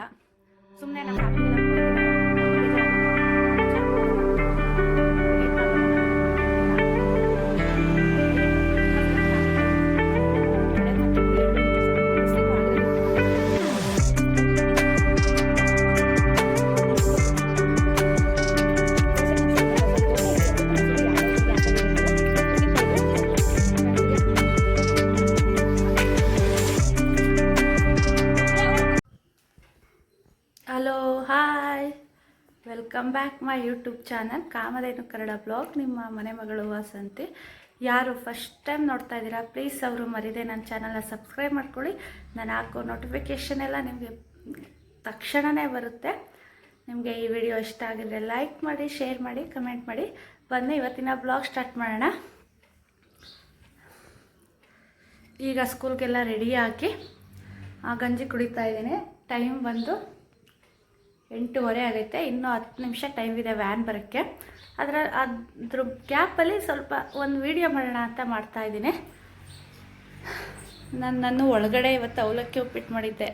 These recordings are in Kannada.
ละซุ่มแน่นะคะพี่รัก welcome back my YouTube channel Kamadhenu Kannada blog ನಿಮ್ಮ ಮನೆ ಮಗಳು ವಾಸಂತಿ ಯಾರು ಫಸ್ಟ್ ಟೈಮ್ ನೋಡ್ತಾ ಇದ್ದೀರಾ ಪ್ಲೀಸ್ ಅವರು ಮರಿದೆ ನನ್ನ ಚಾನಲ್ನ ಸಬ್ಸ್ಕ್ರೈಬ್ ಮಾಡ್ಕೊಳ್ಳಿ ನಾನು ಹಾಕೋ ನೋಟಿಫಿಕೇಷನ್ ಎಲ್ಲ ನಿಮಗೆ ತಕ್ಷಣವೇ ಬರುತ್ತೆ ನಿಮಗೆ ಈ ವಿಡಿಯೋ ಇಷ್ಟ ಆಗಿದ್ರೆ ಲೈಕ್ ಮಾಡಿ ಶೇರ್ ಮಾಡಿ ಕಮೆಂಟ್ ಮಾಡಿ ಬಂದು ಇವತ್ತಿನ ಬ್ಲಾಗ್ ಸ್ಟಾರ್ಟ್ ಮಾಡೋಣ ಈಗ ಸ್ಕೂಲ್ಗೆಲ್ಲ ರೆಡಿ ಹಾಕಿ ಆ, ಗಂಜಿ ಕುಡಿತಾ ಇದ್ದೀನಿ. ಟೈಮ್ ಬಂದು ಎಂಟೂವರೆ ಆಗೈತೆ. ಇನ್ನೂ ಹತ್ತು ನಿಮಿಷ ಟೈಮ್ ಇದೆ ವ್ಯಾನ್ ಬರೋಕ್ಕೆ. ಅದರ, ಅದ್ರ ಗ್ಯಾಪಲ್ಲಿ ಸ್ವಲ್ಪ ಒಂದು ವೀಡಿಯೋ ಮಾಡೋಣ ಅಂತ ಮಾಡ್ತಾಯಿದ್ದೀನಿ ನಾನು ನಾನು ಒಳಗಡೆ ಇವತ್ತು ಅವಲಕ್ಕಿ ಉಪ್ಪಿಟ್ಟು ಮಾಡಿದ್ದೆ.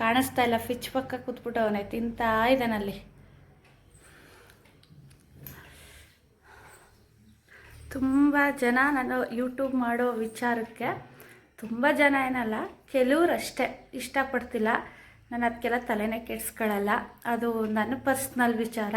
ಕಾಣಿಸ್ತಾ ಇಲ್ಲ ಫಿಚ್ ಪಕ್ಕ ಕೂತ್ಬಿಟ್ಟು ಅವನೇ ತಿಂತಾ ಇದ್ದಾನಲ್ಲಿ ತುಂಬ ಜನ ನಾನು ಯೂಟ್ಯೂಬ್ ಮಾಡೋ ವಿಚಾರಕ್ಕೆ, ತುಂಬ ಜನ ಏನಲ್ಲ, ಕೆಲವ್ರು ಅಷ್ಟೇ, ಇಷ್ಟಪಡ್ತಿಲ್ಲ. ನಾನು ಅದಕ್ಕೆಲ್ಲ ತಲೆನೇ ಕೆಡಿಸ್ಕೊಳ್ಳಲ್ಲ ಅದು ನನ್ನ ಪರ್ಸ್ನಲ್ ವಿಚಾರ.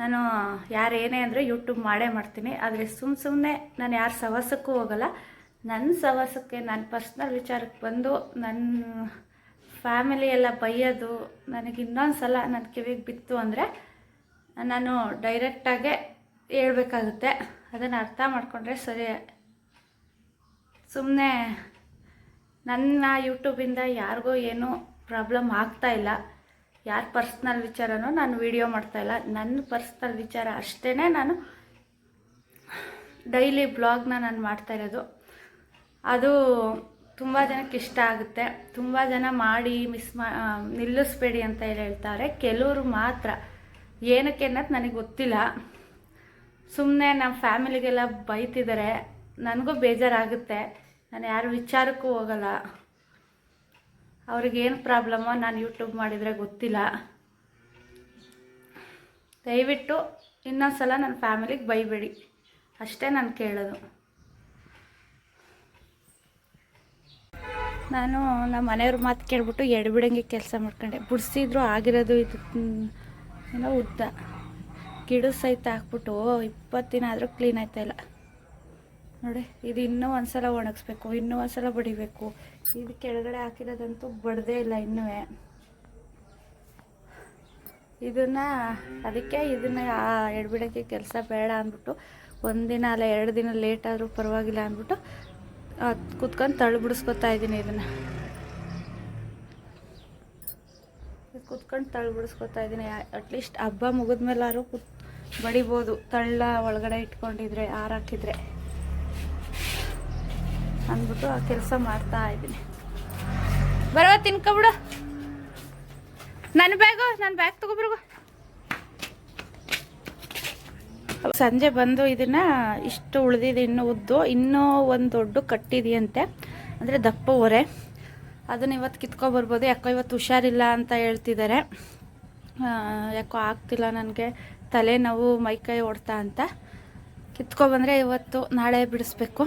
ನಾನು ಯಾರು ಏನೇ ಅಂದರೆ ಯೂಟ್ಯೂಬ್ ಮಾಡೇ ಮಾಡ್ತೀನಿ. ಆದರೆ ಸುಮ್ಮ ಸುಮ್ಮನೆ ನಾನು ಯಾರ ಸವಾಸಕ್ಕೂ ಹೋಗಲ್ಲ. ನನ್ನ ಸವಾಸಕ್ಕೆ ನನ್ನ ಪರ್ಸ್ನಲ್ ವಿಚಾರಕ್ಕೆ ಬಂದು ನನ್ನ ಫ್ಯಾಮಿಲಿ ಎಲ್ಲ ಬೈಯೋದು ನನಗೆ ಇನ್ನೊಂದು ಸಲ ನನ್ನ ಕಿವಿಗೆ ಬಿತ್ತು ಅಂದರೆ ನಾನು ಡೈರೆಕ್ಟಾಗೆ ಹೇಳ್ಬೇಕಾಗುತ್ತೆ. ಅದನ್ನು ಅರ್ಥ ಮಾಡಿಕೊಂಡ್ರೆ ಸರಿ. ಸುಮ್ಮನೆ ನನ್ನ ಯೂಟ್ಯೂಬಿಂದ ಯಾರಿಗೋ ಏನೂ ಪ್ರಾಬ್ಲಮ್ ಆಗ್ತಾ ಇಲ್ಲ. ಯಾರ ಪರ್ಸ್ನಲ್ ವಿಚಾರನೂ ನಾನು ವಿಡಿಯೋ ಮಾಡ್ತಾ ಇಲ್ಲ. ನನ್ನ ಪರ್ಸ್ನಲ್ ವಿಚಾರ ಅಷ್ಟೇ ನಾನು ಡೈಲಿ ಬ್ಲಾಗ್ನ ನಾನು ಮಾಡ್ತಾ ಇರೋದು. ಅದು ತುಂಬ ಜನಕ್ಕೆ ಇಷ್ಟ ಆಗುತ್ತೆ. ತುಂಬ ಜನ ಮಾಡಿ ಮಿಸ್ ಮಾ ನಿಲ್ಲಿಸ್ಬೇಡಿ ಅಂತ ಹೇಳಿ ಹೇಳ್ತಾರೆ. ಕೆಲವರು ಮಾತ್ರ. ಏನಕ್ಕೆ ಅನ್ನೋದು ನನಗೆ ಗೊತ್ತಿಲ್ಲ. ಸುಮ್ಮನೆ ನಮ್ಮ ಫ್ಯಾಮಿಲಿಗೆಲ್ಲ ಬೈತಿದ್ದಾರೆ ನನಗೂ ಬೇಜಾರಾಗುತ್ತೆ. ನಾನು ಯಾರ ವಿಚಾರಕ್ಕೂ ಹೋಗಲ್ಲ. ಅವ್ರಿಗೇನು ಪ್ರಾಬ್ಲಮ್ಮೋ ನಾನು ಯೂಟ್ಯೂಬ್ ಮಾಡಿದರೆ ಗೊತ್ತಿಲ್ಲ. ದಯವಿಟ್ಟು ಇನ್ನೊಂದು ಸಲ ನನ್ನ ಫ್ಯಾಮಿಲಿಗೆ ಬೈಬೇಡಿ. ಅಷ್ಟೇ ನಾನು ಕೇಳೋದು. ನಾನು ನಮ್ಮ ಮನೆಯವ್ರ ಮಾತು ಕೇಳ್ಬಿಟ್ಟು ಎಡ್ಬಿಡಂಗೆ ಕೆಲಸ ಮಾಡ್ಕೊಂಡೆ. ಬಿಡಿಸಿದ್ರು ಆಗಿರೋದು ಇದು ಏನೋ ಉದ್ದ. ಗಿಡ ಸಹಿತ ಹಾಕ್ಬಿಟ್ಟು ಇಪ್ಪತ್ತು ದಿನ ಆದರೂ ಕ್ಲೀನ್ ಆಯ್ತಾ ಇಲ್ಲ. ನೋಡಿ, ಇದು ಇನ್ನೂ ಒಂದ್ಸಲ ಒಣಗಿಸ್ಬೇಕು, ಇನ್ನೂ ಒಂದ್ಸಲ ಬಡಿಬೇಕು. ಇದು ಕೆಳಗಡೆ ಹಾಕಿರೋದಂತೂ ಬಡದೇ ಇಲ್ಲ ಇನ್ನೂ. ಇದನ್ನ, ಅದಕ್ಕೆ ಇದನ್ನ ಎಡ್ಬಿಡೋಕ್ಕೆ ಕೆಲಸ ಬೇಡ ಅಂದ್ಬಿಟ್ಟು, ಒಂದಿನ ಅಲ್ಲ, ಎರಡು ದಿನ ಲೇಟ್ ಆದರೂ ಪರವಾಗಿಲ್ಲ ಅಂದ್ಬಿಟ್ಟು ಕುತ್ಕೊಂಡು ತಳ್ಳು ಬಿಡಿಸ್ಕೊತಾ ಇದ್ದೀನಿ ಇದನ್ನು ಕುತ್ಕೊಂಡು ತಳ್ಳು ಬಿಡಿಸ್ಕೊತಾ ಇದ್ದೀನಿ ಅಟ್ಲೀಸ್ಟ್ ಹಬ್ಬ ಮುಗಿದ್ಮೇಲಾದ್ರೂ ಕುತ್, ಬಡಿಬೋದು. ತಳ್ಳ ಒಳಗಡೆ ಇಟ್ಕೊಂಡಿದ್ರೆ ಹಾರಾಕಿದ್ರೆ ಅಂದ್ಬಿಟ್ಟು ಆ ಕೆಲಸ ಮಾಡ್ತಾ ಇದ್ದೀನಿ. ಬರುವ ತಿನ್ಕೊಬಿಡು ನನ್ನ ಬ್ಯಾಗು, ನನ್ನ ಬ್ಯಾಗ್ ತಗೋಬಿಡು ಸಂಜೆ ಬಂದು ಇದನ್ನ ಇಷ್ಟು ಉಳಿದಿದೆ, ಇನ್ನು ಉದ್ದು, ಇನ್ನೂ ಒಂದು ದೊಡ್ಡ ಕಟ್ಟಿದೆಯಂತೆ. ಅಂದರೆ ದಪ್ಪ ಹೊರೆ. ಅದನ್ನ ಇವತ್ತು ಕಿತ್ಕೊಬರ್ಬೋದು. ಯಾಕೋ ಇವತ್ತು ಹುಷಾರಿಲ್ಲ ಅಂತ ಹೇಳ್ತಿದ್ದಾರೆ ಯಾಕೋ ಆಗ್ತಿಲ್ಲ ನನಗೆ. ತಲೆನೋವು, ಮೈ ಕೈ ಹೊಡ್ತಾ ಅಂತ. ಕಿತ್ಕೊಬಂದರೆ ಇವತ್ತು ನಾಳೆ ಬಿಡಿಸ್ಬೇಕು.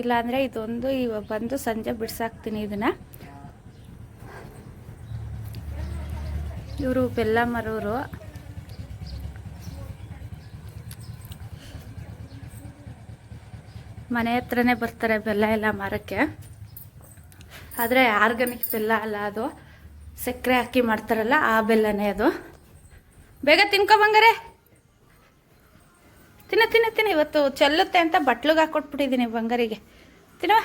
ಇಲ್ಲಾಂದ್ರೆ ಇದೊಂದು, ಇವ ಬಂದು ಸಂಜೆ ಬಿಡಿಸಾಕ್ತೀನಿ ಇದನ್ನ. ಇವರು ಬೆಲ್ಲ ಮರೋರು ಮನೆ ಹತ್ರನೇ ಬರ್ತಾರೆ ಬೆಲ್ಲ ಎಲ್ಲ ಮಾರಕ್ಕೆ. ಆದರೆ ಆರ್ಗಾನಿಕ್ ಬೆಲ್ಲ ಅಲ್ಲ ಅದು. ಸಕ್ಕರೆ ಹಾಕಿ ಮಾಡ್ತಾರಲ್ಲ ಆ ಬೆಲ್ಲನೇ ಅದು. ಬೇಗ ತಿನ್ಕೊ ಬಂಗಾರೆ. ತಿನ್ನ ತಿನ್ನ ತಿನ್ನ. ಇವತ್ತು ಚೆಲ್ಲುತ್ತೆ ಅಂತ ಬಟ್ಲಿಗೆ ಹಾಕೊಟ್ಬಿಟ್ಟಿದ್ದೀನಿ ಬಂಗಾರಿಗೆ. ತಿನ್ನುವ.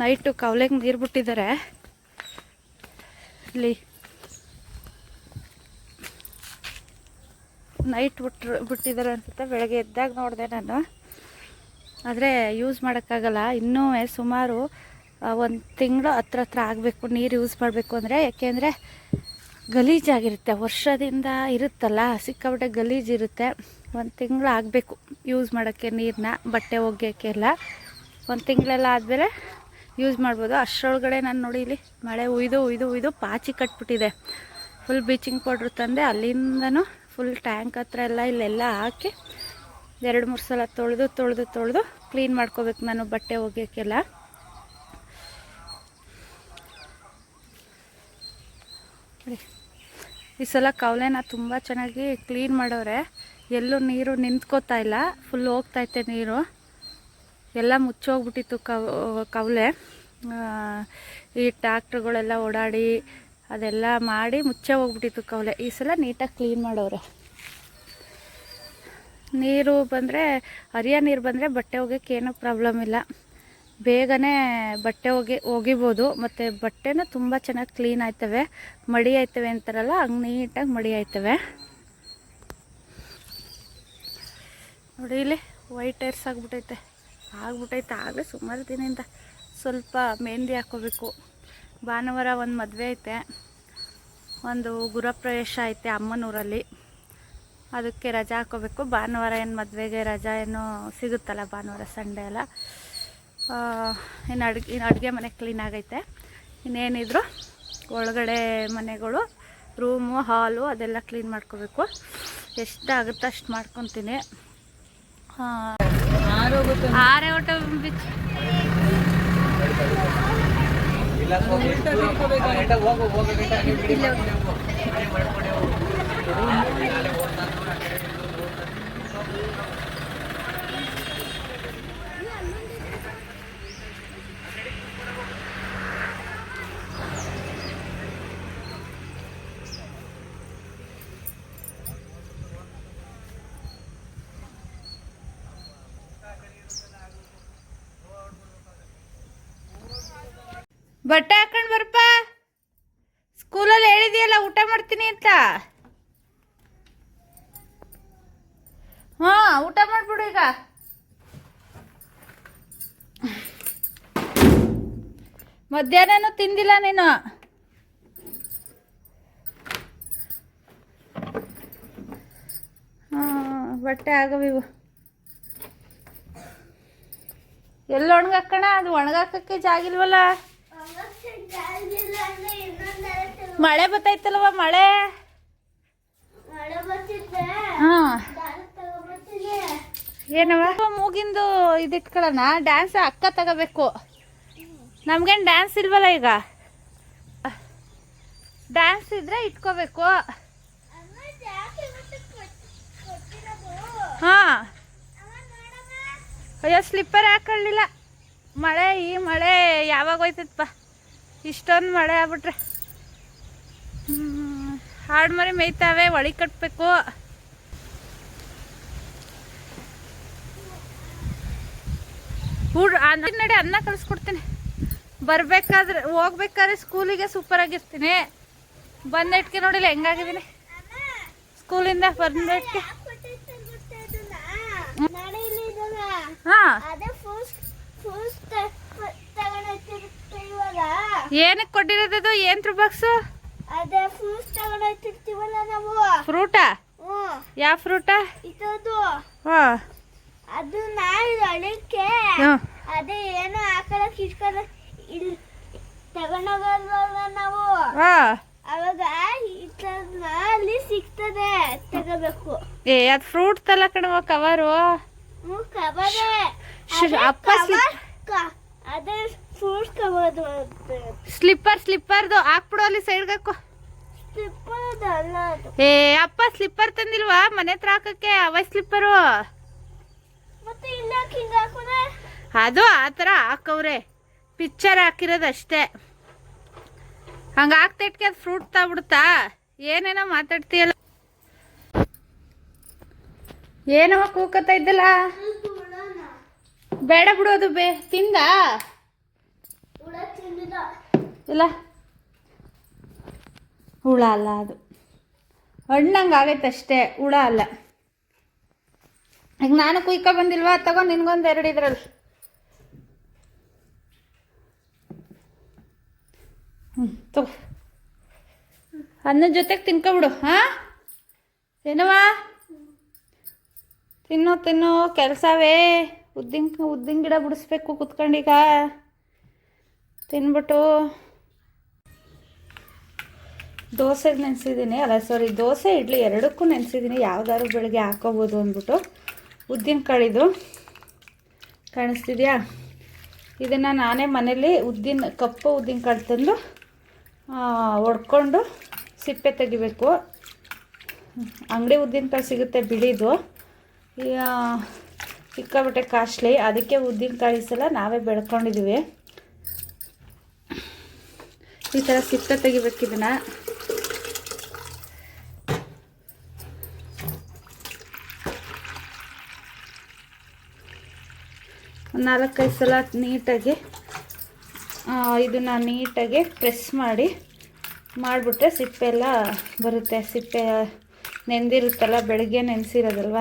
ನೈಟು ಕವಲೆಗೆ ನೀರು ಬಿಟ್ಟಿದ್ದಾರೆ ಇಲ್ಲಿ ನೈಟ್ ಬಿಟ್ರು ಬಿಟ್ಟಿದ್ದಾರೆ ಅನ್ಸುತ್ತೆ. ಬೆಳಗ್ಗೆ ಎದ್ದಾಗ ನೋಡಿದೆ ನಾನು. ಆದರೆ ಯೂಸ್ ಮಾಡೋಕ್ಕಾಗಲ್ಲ. ಇನ್ನೂ ಸುಮಾರು ಒಂದು ತಿಂಗಳು ಹತ್ರ ಹತ್ರ ಆಗಬೇಕು. ನೀರು ಯೂಸ್ ಮಾಡಬೇಕು ಅಂದರೆ. ಯಾಕೆಂದರೆ ಗಲೀಜಾಗಿರುತ್ತೆ. ವರ್ಷದಿಂದ ಇರುತ್ತಲ್ಲ, ಸಿಕ್ಕಾಪಟ್ಟೆ ಗಲೀಜಿರುತ್ತೆ. ಒಂದು ತಿಂಗಳು ಆಗಬೇಕು ಯೂಸ್ ಮಾಡೋಕ್ಕೆ ನೀರನ್ನ ಬಟ್ಟೆ ಒಗೆಯೋಕ್ಕೆಲ್ಲ ಒಂದು ತಿಂಗಳೆಲ್ಲ ಆದಮೇಲೆ ಯೂಸ್ ಮಾಡ್ಬೋದು. ಅಷ್ಟರೊಳಗಡೆ ನಾನು ನೋಡಿ ಇಲ್ಲಿ ಮಳೆ ಉಯ್ದು ಉಯ್ದು ಉಯ್ದು ಪಾಚಿ ಕಟ್ಬಿಟ್ಟಿದೆ. ಫುಲ್ ಬ್ಲೀಚಿಂಗ್ ಪೌಡ್ರ್ ತಂದೆ. ಅಲ್ಲಿಂದನೂ ಫುಲ್ ಟ್ಯಾಂಕ್ ಹತ್ರ ಎಲ್ಲ ಇಲ್ಲೆಲ್ಲ ಹಾಕಿ ಎರಡು, ಮೂರು ಸಲ ತೊಳೆದು ತೊಳೆದು ತೊಳೆದು ಕ್ಲೀನ್ ಮಾಡ್ಕೋಬೇಕು ನಾನು ಬಟ್ಟೆ ಒಗ್ಯೋಕ್ಕೆಲ್ಲ ನೋಡಿ. ಈ ಸಲ ಕವಲೆನ ತುಂಬ ಚೆನ್ನಾಗಿ ಕ್ಲೀನ್ ಮಾಡೋರೆ. ಎಲ್ಲೂ ನೀರು ನಿಂತ್ಕೋತಾ ಇಲ್ಲ. ಫುಲ್ ಹೋಗ್ತೈತೆ ನೀರು. ಎಲ್ಲ ಮುಚ್ಚೋಗ್ಬಿಟ್ಟಿತ್ತು ಕವ್ ಕವಲೆ ಈ ಟ್ಯಾಕ್ಟ್ರುಗಳೆಲ್ಲ ಓಡಾಡಿ ಅದೆಲ್ಲ ಮಾಡಿ ಮುಚ್ಚೆ ಹೋಗ್ಬಿಟ್ಟಿತ್ತು ಕವಲೆ ಈ ಸಲ ನೀಟಾಗಿ ಕ್ಲೀನ್ ಮಾಡವ್ರೆ ನೀರು ಬಂದರೆ ಹರಿಯ ನೀರು ಬಂದರೆ ಬಟ್ಟೆ ಏನೂ ಪ್ರಾಬ್ಲಮ್ ಇಲ್ಲ. ಬೇಗನೆ ಬಟ್ಟೆ ಒಗೆ ಒಗಿಬೋದು ಮತ್ತು ಬಟ್ಟೆನೂ ತುಂಬ ಚೆನ್ನಾಗಿ ಕ್ಲೀನ್ ಆಯ್ತವೆ. ಮಡಿ ಆಯ್ತವೆ ಅಂತಾರಲ್ಲ, ಹಂಗೆ ನೀಟಾಗಿ ಮಡಿ ಆಯ್ತವೆ. ನೋಡಿ ಇಲ್ಲಿ ವೈಟ್ ಏರ್ಸ್ ಆಗಿಬಿಟ್ಟೈತೆ ಆಗ್ಬಿಟ್ಟೈತೆ ಆಗಲೇ ಸುಮಾರು ದಿನದಿಂದ. ಸ್ವಲ್ಪ ಮೆಹಂದಿ ಹಾಕೋಬೇಕು. ಭಾನುವಾರ ಒಂದು ಮದುವೆ ಐತೆ. ಒಂದು ಗೃಹಪ್ರವೇಶ ಐತೆ ಅಮ್ಮನೂರಲ್ಲಿ. ಅದಕ್ಕೆ ರಜಾ ಹಾಕೋಬೇಕು. ಭಾನುವಾರ ಏನು ಮದುವೆಗೆ ರಜಾ ಏನೋ ಸಿಗುತ್ತಲ್ಲ ಭಾನುವಾರ, ಸಂಡೇ ಎಲ್ಲ ಇನ್ನು ಅಡುಗೆ ಇನ್ನು ಅಡುಗೆ ಮನೆ ಕ್ಲೀನ್ ಆಗೈತೆ. ಇನ್ನೇನಿದ್ರು ಒಳಗಡೆ ಮನೆಗಳು ರೂಮು ಹಾಲು ಅದೆಲ್ಲ ಕ್ಲೀನ್ ಮಾಡ್ಕೋಬೇಕು. ಎಷ್ಟಾಗುತ್ತೆ ಅಷ್ಟು ಮಾಡ್ಕೊತೀನಿ. ಆರೆ ಊಟ ಬಿಚ್ಚ ಬಟ್ಟೆ ಹಾಕೊಂಡು ಬರಪ್ಪ ಸ್ಕೂಲಲ್ಲಿ ಹೇಳಿದೆಯಲ್ಲ, ಊಟ ಮಾಡ್ತೀನಿ ಅಂತ. ಹಾ, ಊಟ ಮಾಡ್ಬಿಡು ಈಗ. ಮಧ್ಯಾಹ್ನನೂ ತಿಂದಿಲ್ಲ ನೀನು. ಹಾಂ, ಬಟ್ಟೆ ಆಗವಿವು ಎಲ್ಲಿ ಒಣಗಾಕಣ ಅದು ಒಣಗಾಕಕ್ಕೆ ಜಾಗಿಲ್ವಲ್ಲ ಮಳೆ ಬತ್ತೈತಲ್ವ ಮಳೆ? ಹಾ. ಏನವ ಮೂಗಿಂದು ಇದಿಟ್ಕೊಳ್ಳೋಣ. ಡ್ಯಾನ್ಸ್ ಅಕ್ಕ ತಗೋಬೇಕು. ನಮ್ಗೇನು ಡ್ಯಾನ್ಸ್ ಇಲ್ವಲ್ಲ ಈಗ? ಡ್ಯಾನ್ಸ್ ಇದ್ರೆ ಇಟ್ಕೋಬೇಕು. ಹಾ. ಅಯ್ಯೋ ಸ್ಲಿಪ್ಪರ್ ಹಾಕೊಳ್ಳಿಲ್ಲ. ಮಳೆ ಈ ಮಳೆ ಯಾವಾಗ ಹೋಯ್ತದಪ್ಪ ಇಷ್ಟೊಂದು ಮಳೆ ಆಗ್ಬಿಟ್ರೆ. ಹಾಡು ಮರಿ ಮೇಯ್ತಾವೆ ಒಳಿ ಕಟ್ಟಬೇಕು ಹುಡ್ ನಡಿ ಅನ್ನ ಕಳಿಸ್ಕೊಡ್ತೀನಿ. ಬರ್ಬೇಕಾದ್ರೆ ಹೋಗ್ಬೇಕಾದ್ರೆ ಸ್ಕೂಲಿಗೆ ಸೂಪರ್ ಆಗಿರ್ತೀನಿ. ಬಂದಿಟ್ಕೆ ನೋಡಿಲ್ಲ ಹೆಂಗಾಗಿದ್ದೀನಿ. ಸ್ಕೂಲಿಂದ ಬಂದಿಟ್ಕೆ ಹಾ. ಏನಕ್ಕೆ ಕೊಟ್ಟಿರೋದು ಏನ್ ಬಾಕ್ಸು ಅದೇ ಫ್ರೂಟ್ಸ್ ತಗೊಂಡೋಗ್ತಿರ್ತೀವಲ್ಲ ನಾವು. ಫ್ರೂಟಾ ಯಾವ ಫ್ರೂಟಾ ಹಾ. ಅದು ನಾಯಿ ಹ್ಮ್. ಅದೇ ಏನು ಹಾಕಲಕ್ಕೆ ಇಟ್ಕೊಂಡು ಇಲ್ಲಿ ತಗೊಂಡೋಗಲ್ವಲ್ಲ ನಾವು. ಅವಾಗ ಇದನ್ನ ಅಲ್ಲಿ ಸಿಗ್ತದೆ. ತಗೋಬೇಕು. ಏ ಅದು ಫ್ರೂಟ್ ತಲ ಕಣವ ಕವರು ಕವರೇ ಅಪ್ಪ ಅದೇ ಫ್ರೂಟ್ಸ್ ಕಬೋದು ಸ್ಲಿಪ್ಪರ್ ಸ್ಲಿಪ್ಪರ್ದು ಹಾಕ್ಬಿಡು ಅಲ್ಲಿ ಸೈಡ್ಗೆ ಹಾಕು. ಅದು. ಏ ಅಪ್ಪ ಸ್ಲಿಪ್ಪರ್ ತಂದಿಲ್ವಾ? ಮನೆ ಹತ್ರ ಹಾಕಕ್ಕೆ ಅವ ಸ್ಲಿಪ್ಪರು. ಮತ್ತೆ ಇಲ್ಲ ಹಿಂಗ ಹಾಕೋದೆ? ಅದು ಆ ಥರ ಹಾಕವ್ರೆ. ಪಿಕ್ಚರ್ ಹಾಕಿರೋದು ಅಷ್ಟೇ ಹಂಗೆ ಹಾಕ್ತಿಟ್ಕೆ ಅದು ಫ್ರೂಟ್ ತಗ್ಬಿಡುತ್ತಾ? ಏನೇನೋ ಮಾತಾಡ್ತೀಯಲ್ಲ. ಏನವ ಕೂಕತ್ತಾ ಇದ್ದಲ್ಲ? ಬೇಡ ಬಿಡೋದು ಬೇ ತಿಂದ? ಇಲ್ಲ. ಹುಳ ಅಲ್ಲ ಅದು. ಹಣ್ಣಂಗೆ ಆಗೈತೆ ಅಷ್ಟೇ, ಹುಳ ಅಲ್ಲ. ಈಗ ನಾನು ಕುಯ್ಕ ಬಂದಿಲ್ವಾ? ತಗೋ, ನಿನ್ಗೊಂದು ಎರಡು ಇದ್ರಲ್ಲಿ. ಹ್ಞೂ ತಗೋ. ಅನ್ನದ ಜೊತೆಗೆ ತಿನ್ಕೊಬಿಡು, ಹಾಂ? ಏನವಾ ತಿನ್ನೋ ತಿನ್ನೋ, ಕೆಲಸವೇ. ಉದ್ದಿನ ಉದ್ದಿನ ಗಿಡ ಬಿಡಿಸ್ಬೇಕು, ಕುತ್ಕೊಂಡೀಗ. ತಿನ್ಬಿಟ್ಟು ದೋಸೆಗೆ ನೆನೆಸಿದ್ದೀನಿ ಅಲ್ಲ ಸಾರಿ ದೋಸೆ, ಇಡ್ಲಿ ಎರಡಕ್ಕೂ ನೆನೆಸಿದ್ದೀನಿ ಯಾವ್ದಾದ್ರು ಬೆಳಗ್ಗೆ ಹಾಕೋಬೋದು ಅಂದ್ಬಿಟ್ಟು ಉದ್ದಿನ ಕಾಳಿದು ಕಾಣಿಸ್ತಿದ್ಯಾ? ಇದನ್ನು ನಾನೇ ಮನೇಲಿ ಉದ್ದಿನ, ಕಪ್ಪು ಉದ್ದಿನ ಕಾಳು ತಂದು ಒಡ್ಕೊಂಡು ಸಿಪ್ಪೆ ತೆಗಿಬೇಕು. ಅಂಗಡಿ ಉದ್ದಿನಕಾಳು ಸಿಗುತ್ತೆ ಬಿಳಿದು. ಸಿಕ್ಕಾಬಟ್ಟೆ ಕಾಸ್ಟ್ಲಿ. ಅದಕ್ಕೆ ಉದ್ದಿನಕಾಳು ಸಲ ನಾವೇ ಬೆಳ್ಕೊಂಡಿದ್ದೀವಿ ಈ ಥರ ಸಿಪ್ಪೆ ತೆಗಿಬೇಕು ಇದನ್ನು. ನಾಲ್ಕೈದು ಸಲ ನೀಟಾಗಿ ಇದನ್ನು ನೀಟಾಗಿ ಪ್ರೆಸ್ ಮಾಡಿ, ಮಾಡಿಬಿಟ್ರೆ ಸಿಪ್ಪೆ ಎಲ್ಲ ಬರುತ್ತೆ. ಸಿಪ್ಪೆ ನೆಂದಿರುತ್ತಲ್ಲ, ಬೆಳಗ್ಗೆ ನೆನೆಸಿರೋದಲ್ವ?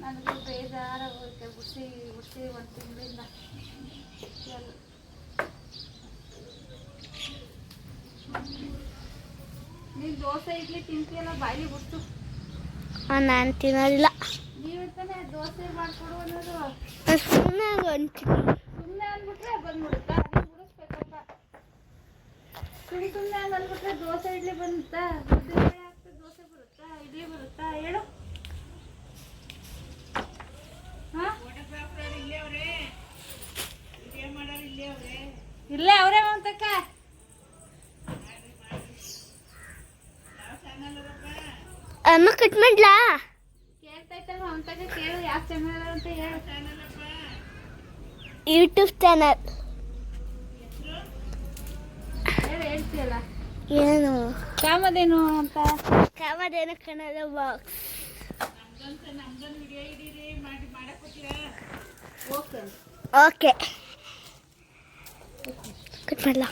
ನನಗೆ ಬೇಜಾರಾಗೋಯ್ತೆ ಬುಟ್ಟಿ ಬಿಸಿ ಒಂದು ತಿಂಗಳಿಂದ. ನೀನು ದೋಸೆ ಇಡ್ಲಿ ತಿಂತೀಯಲ್ಲ ಬಾಯಿಲಿ ಬಿಟ್ಟು ನಾನು ತಿನ್ನೋದಿಲ್ಲ ನೀವು ತಾನೇ ದೋಸೆ ಮಾಡಿಕೊಡು ಅನ್ನೋದು. ಸುಮ್ಮನೆ ಅಂತೀನಿ. ಸುಮ್ಮನೆ ಅಂದ್ಬಿಟ್ರೆ ಬಂದ್ಬಿಡುತ್ತಾ? ನೀವು ಬಿಡಿಸ್ಬೇಕಪ್ಪ ಸುಮ್ಮನೆ ಸುಮ್ಮನೆ ಅಂದ್ಬಿಟ್ರೆ ದೋಸೆ ಇಡ್ಲಿ ಹಾಕ್ತಾ ದೋಸೆ ಬರುತ್ತಾ? ಇಡ್ಲಿ ಬರುತ್ತಾ? ಹೇಳು. ಇಲ್ಲೇ ಅವರೇ ಮಮತಕ್ಕ ಅಮ್ಮ ಕಟ್ ಮಾಡ್ಲಾ? ಕೇಳ್ತೈತಲ್ಲ ಅಂತಕ ಕೇಳು ಯಾವ ಚಾನಲ್ ಅಂತ ಹೇಳು. ಯೂಟ್ಯೂಬ್ ಚಾನಲ್ ಹೇಳು ಹೇಳ್ತೀಯಲ್ಲ. ಏನು? ಕಾಮದೇನು ಅಂತ. Kamadhenu Kannada box okay okay cut ಮಾಡ್ಲಾ